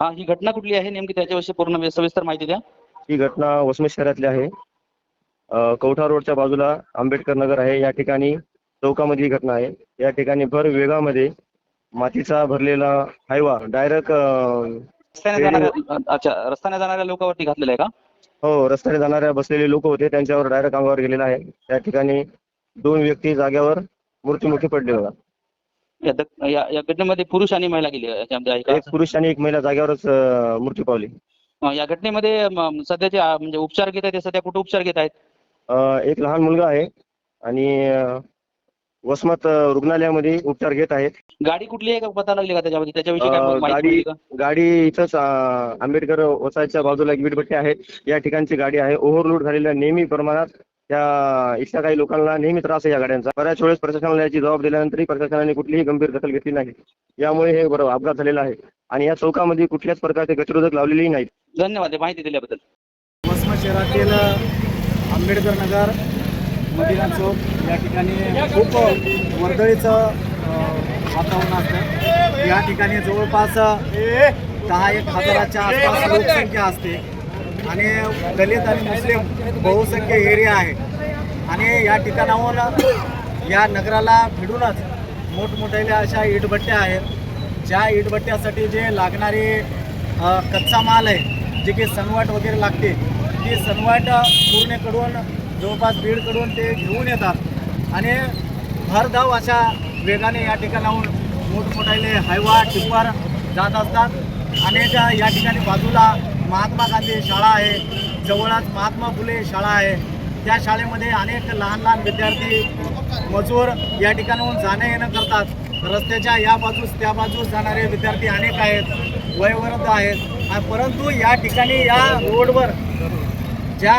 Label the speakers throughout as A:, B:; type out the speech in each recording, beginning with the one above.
A: हा ही घटना कुठली आहे? नेमकी त्याच्याविषयी पूर्ण सविस्तर माहिती द्या.
B: ही घटना वसमत शहरातली आहे. अ, कवठा रोडच्या बाजूला आंबेडकर नगर आहे. या ठिकाणी चौकामधली घटना आहे. या ठिकाणी भर वेगामध्ये मातीचा भरलेला हायवा डायरेक्ट
A: रस्त्याने जाणाऱ्या अच्छा रस्त्याने जाणाऱ्या लोकांवरती घातलेला आहे का?
B: हो रस्त्याने जाणाऱ्या बसलेले लोक होते त्यांच्यावर डायरेक्ट अंगावर गेलेला आहे. त्या ठिकाणी दोन व्यक्ती जागेवर मृत्युमुखी पडले होता.
A: या दक- या या घटनेमध्ये पुरुष आणि महिला गेली आहे याच्यामध्ये आहे का?
B: एक पुरुष आणि एक महिला जागेवरच अ, मृत्यू पावली.
A: अं, या घटनेमध्ये म, सध्याचे म्हणजे उपचार घेत आहेत ते सध्या कुठे उपचार घेत आहेत?
B: अ, एक लहान मुलगा आहे आणि अ, वसमत रुग्णालयामध्ये उपचार घेत आहेत.
A: गाडी कुठली आहे का? पता लागली का त्याच्यामध्ये त्याच्याविषयी काय
B: अं,
A: माहिती
B: गाडी-
A: मिळाली का?
B: गाडी इथंच अं, आंबेडकर वसाहतच्या बाजूला एक वीटभट्टी आहे. या ठिकाणची गाडी आहे. ओव्हरलोड झालेल्या नेहमी प्रमाणात त्या इथल्या काही लोकांना नेहमी त्रास आहे या गाड्यांचा. बऱ्याच वेळेस प्रशासनाला याची जबाब दिल्यानंतरही प्रशासनाने कुठलीही गंभीर दखल घेतली नाही. यामुळे हे बरोबर अपघात झालेला आहे. आणि या चौकामध्ये कुठल्याच प्रकारचे गतिरोधक लावलेलेही नाहीत.
A: धन्यवाद. माहिती दिल्याबद्दल.
C: वसमत शहरातील आंबेडकर नगर मदिना चौक या ठिकाणी खूप वर्दळीचं वातावरण असतं. या ठिकाणी जवळपास दहा एक हजाराच्या आसपास लोकसंख्या असते. आणि दलित आणि मुस्लिम बहुसंख्य एरिया आहे. आणि या ठिकाणाहून या नगराला भिडूनच मोठमोठ्या अशा इटभट्ट्या आहेत ज्या इटभट्ट्यासाठी जे लागणारे कच्चा माल आहे जे की सनवाट वगैरे लागते ती सनवाट पूर्णेकडून जवळपास बीडकडून ते घेऊन येतात. आणि भरधाव अशा वेगाने या ठिकाणाहून मोठमोठाले हायवा टिप्पर जात असतात. अनेक या ठिकाणी बाजूला महात्मा गांधी शाळा आहे. जवळच महात्मा फुले शाळा आहे. त्या शाळेमध्ये अनेक लहान लहान विद्यार्थी मजूर या ठिकाणाहून जाणं येणं करतात. रस्त्याच्या या बाजूस त्या बाजूस जाणारे विद्यार्थी अनेक आहेत. वयवृद्ध आहेत. परंतु या ठिकाणी या रोडवर ज्या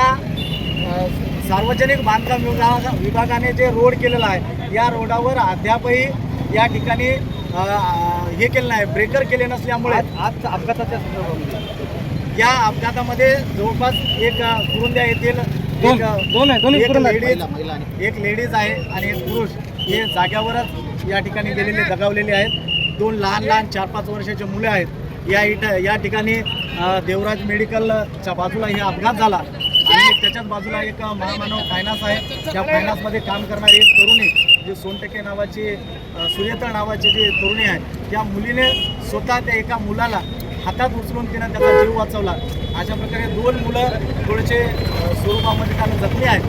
C: सार्वजनिक बांधकाम विभागा विभागाने जे रोड केलेला आहे या रोडावर अद्यापही या ठिकाणी हे केलं नाही ब्रेकर केले नसल्यामुळे आज अपघाताच्या या अपघातामध्ये जवळपास एक कुरुंद्या येथील एक लेडीज एक लेडीज आहे आणि एक पुरुष हे जाग्यावरच या ठिकाणी गेलेले दगावलेले आहेत. दोन लहान लहान चार पाच वर्षाचे मुले आहेत. या इट या ठिकाणी देवराज मेडिकलच्या बाजूला हे अपघात झाला. आणि त्याच्याच बाजूला एक महामानव फायनान्स आहे. त्या फायनान्समध्ये काम करणारी एक तरुणी जे सोनटके नावाची अ, नावाची जी तरुणी आहे त्या मुलीने स्वतः त्या एका मुलाला हातात उचलून तिनं त्याचा जीव वाचवला. अशा प्रकारे दोन मुलं थोडेसे स्वरूपामध्ये त्यांना जखमी आहेत.